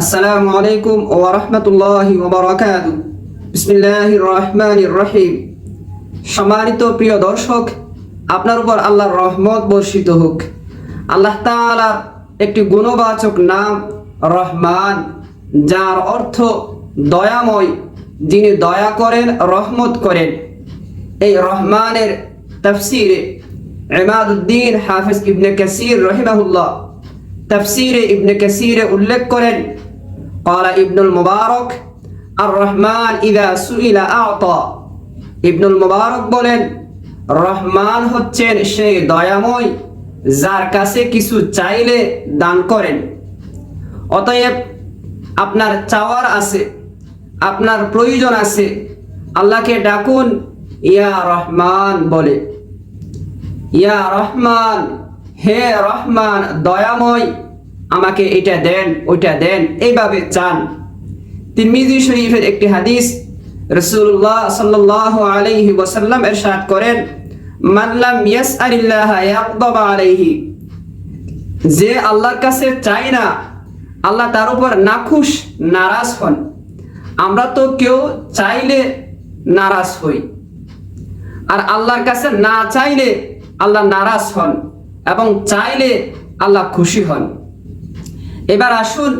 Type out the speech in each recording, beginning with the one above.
আসসালামু আলাইকুম ওয়া রাহমাতুল্লাহি ওয়া বারাকাতুহু। বিসমিল্লাহির রহমানির রহিম সম্মানিত প্রিয় দর্শক, আপনার উপর আল্লাহর রহমত বর্ষিত হোক। আল্লাহ তাআলার একটি গুণবাচক নাম, রহমান, যার অর্থ দয়াময়। যিনি দয়া করেন, রহমত করেন। এই রহমানের তাফসিরে ইমাদুদ্দিন হাফিজ ইবনে কাসির রহিমাহুল্লাহ তাফসিরে ইবনে কাসিরে উল্লেখ করেন কলা ইবনুল মুবারক আর রহমান ইদা সুইলা আত ইবনুল মুবারক বলেন, রহমান হচ্ছেন সেই দয়াময়, যার কাছে কিছু চাইলে দান করেন। অতএব আপনার চাওয়ার আছে, আপনার প্রয়োজন আছে, আল্লাহকে ডাকুন, ইয়া রহমান বলে। ইয়া রহমান, হে রহমান, দয়াময় আমাকে এটা দেন, ওইটা দেন, এইভাবে চান। তিরমিজি শরীফের একটি হাদিস রসুল্লাহ সাল্লাহ আলাইহি ওয়াসাল্লাম এরশাদ করেন মাল্লাম ইয়াসআলিল্লাহ ইয়াকদাব আলাইহি যে আল্লাহর কাছে চাই না, আল্লাহ তার উপর নাখুশ, নারাজ হন। আমরা তো কেউ চাইলে নারাজ হই। আর আল্লাহর কাছে না চাইলে আল্লাহ নারাজ হন এবং চাইলে আল্লাহ খুশি হন। এবার আসুন।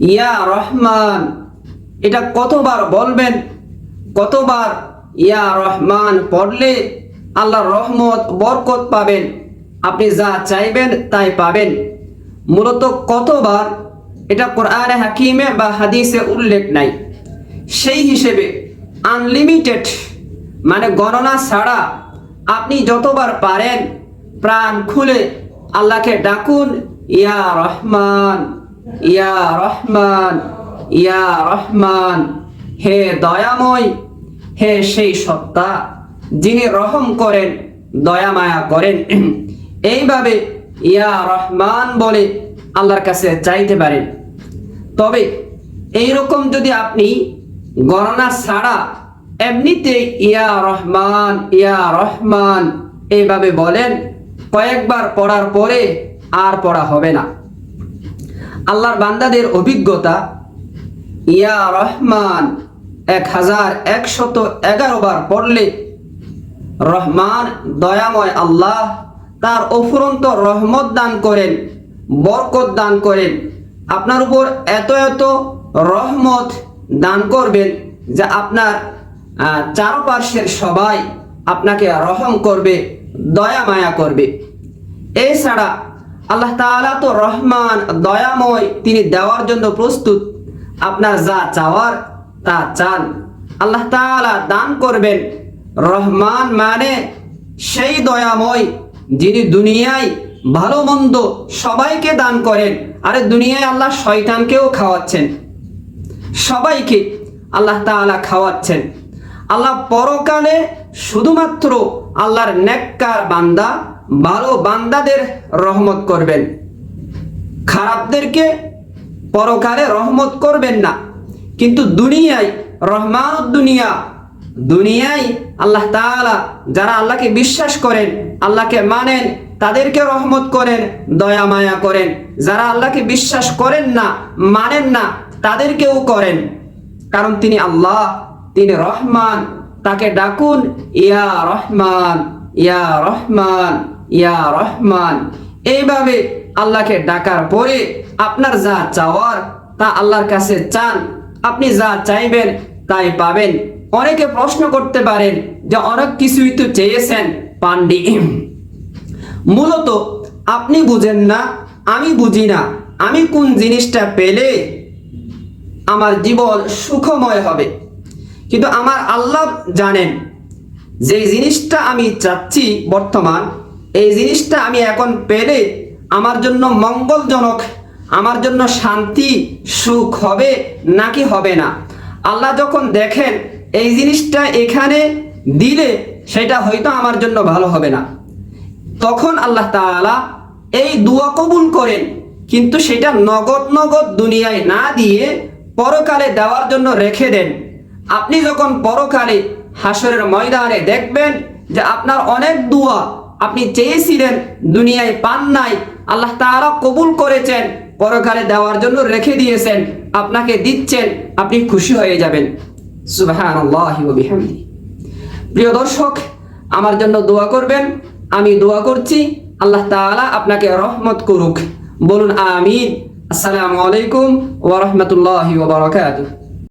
ইয়া রহমান, এটা কতবার বলবেন? কতবার ইয়া রহমান পড়লে আল্লাহর রহমত, বরকত পাবেন। আপনি যা চাইবেন তাই পাবেন। মূলত কতবার? এটা কোরআনে হাকিমে বা হাদিসে উল্লেখ নাই। সেই হিসেবে আনলিমিটেড মানে গণনা ছাড়া আপনি যতবার পারেন, প্রাণ খুলে আল্লাহকে ডাকুন ইয়া রহমান ইয়া রহমান ইয়া রহমান। হে দয়াময়, হে সেই সত্তা, যিনি রহম করেন, দয়া মায়া করেন। এইভাবে ইয়া রহমান বলে আল্লাহর কাছে চাইতে পারেন। তবে এইরকম যদি আপনি গণনা ছাড়া এমনিতে ইয়া রহমান ইয়া রহমান এইভাবে বলেন, কয়েকবার পড়ার পরে আর পড়া হবে না। আল্লাহর বান্দাদের অভিজ্ঞতা, ইয়া রহমান এক হাজার একশত এগারো বার পড়লে রহমান দয়াময় আল্লাহ তার অফুরন্ত রহমত দান করেন, বরকত দান করেন। আপনার উপর এত এত রহমত দান করবেন যে আপনার চারপাশের সবাই আপনাকে রহম করবে, দয়া মায়া করবে। এছাড়া আল্লাহ তাআলা তো রহমান, দয়াময়, তিনি দেওয়ার জন্য প্রস্তুত। আপনার যা চাওয়ার, তা চান। আল্লাহ তাআলা দান করবেন। রহমান মানে সেই দয়াময়, যিনি দুনিয়ায় ভালো মন্দ সবাইকে দান করেন। আরে দুনিয়ায় আল্লাহ শয়তানকেও খাওয়াচ্ছেন। সবাইকে আল্লাহ তাআলা খাওয়াচ্ছেন। আল্লাহ পরকালে শুধুমাত্র আল্লাহর নেককার বান্দা ভালো বান্দাদের রহমত করবেন। খারাপদেরকে পরকালে রহমত করবেন না। কিন্তু দুনিয়ায় রহমান দুনিয়া, দুনিয়ায় আল্লাহ তাআলা যারা আল্লাহকে বিশ্বাস করেন, আল্লাহকে মানেন, তাদেরকে রহমত করেন, দয়া মায়া করেন। যারা আল্লাহকে বিশ্বাস করেন না, মানেন না, তাদেরকেও করেন। কারণ তিনি আল্লাহ, তিনি রহমান। তাকে ডাকুন, ইয়া রহমান ইয়া রহমান। ইয়া রহমান। এইভাবে আল্লাহকে ডাকার পরে আপনার যা চাওয়ার তা আল্লাহর কাছে চান, আপনি যা চাইবেন তাই পাবেন। অনেকে প্রশ্ন করতে পারেন যে অনেক কিছুই তো চেয়েছেন পান্ডি। মূলত আপনি বুঝেন না, আমি বুঝি না, আমি কোন জিনিসটা পেলে আমার জীবন সুখময় হবে। কিন্তু আমার আল্লাহ জানেন যে জিনিসটা আমি চাচ্ছি বর্তমান এই জিনিসটা আমি এখন পেলে আমার জন্য মঙ্গলজনক, আমার জন্য শান্তি, সুখ হবে নাকি হবে না? আল্লাহ যখন দেখেন এই জিনিসটা এখানে দিলে, সেটা হয়তো আমার জন্য ভালো হবে না। তখন আল্লাহ তাআলা এই দুয়া কবুল করেন, কিন্তু সেটা নগদ নগদ দুনিয়ায় না দিয়ে পরকালে দেওয়ার জন্য রেখে দেন। আপনি যখন পরকালে হাসরের ময়দানে দেখবেন যে আপনার অনেক দোয়া আপনি চেয়েছিলেন দুনিয়ায় পান নাই, আল্লাহ তাআলা কবুল করেছেন, পরকালে দেওয়ার জন্য রেখে দিয়েছেন, আপনাকে দিচ্ছেন, আপনি খুশি হয়ে যাবেন। প্রিয় দর্শক, আমার জন্য দোয়া করবেন, আমি দোয়া করছি, আল্লাহ তাআলা আপনাকে রহমত করুক। বলুন আমিন। আসসালামু আলাইকুম ওয়া রাহমাতুল্লাহি ওয়া বারাকাতুহু।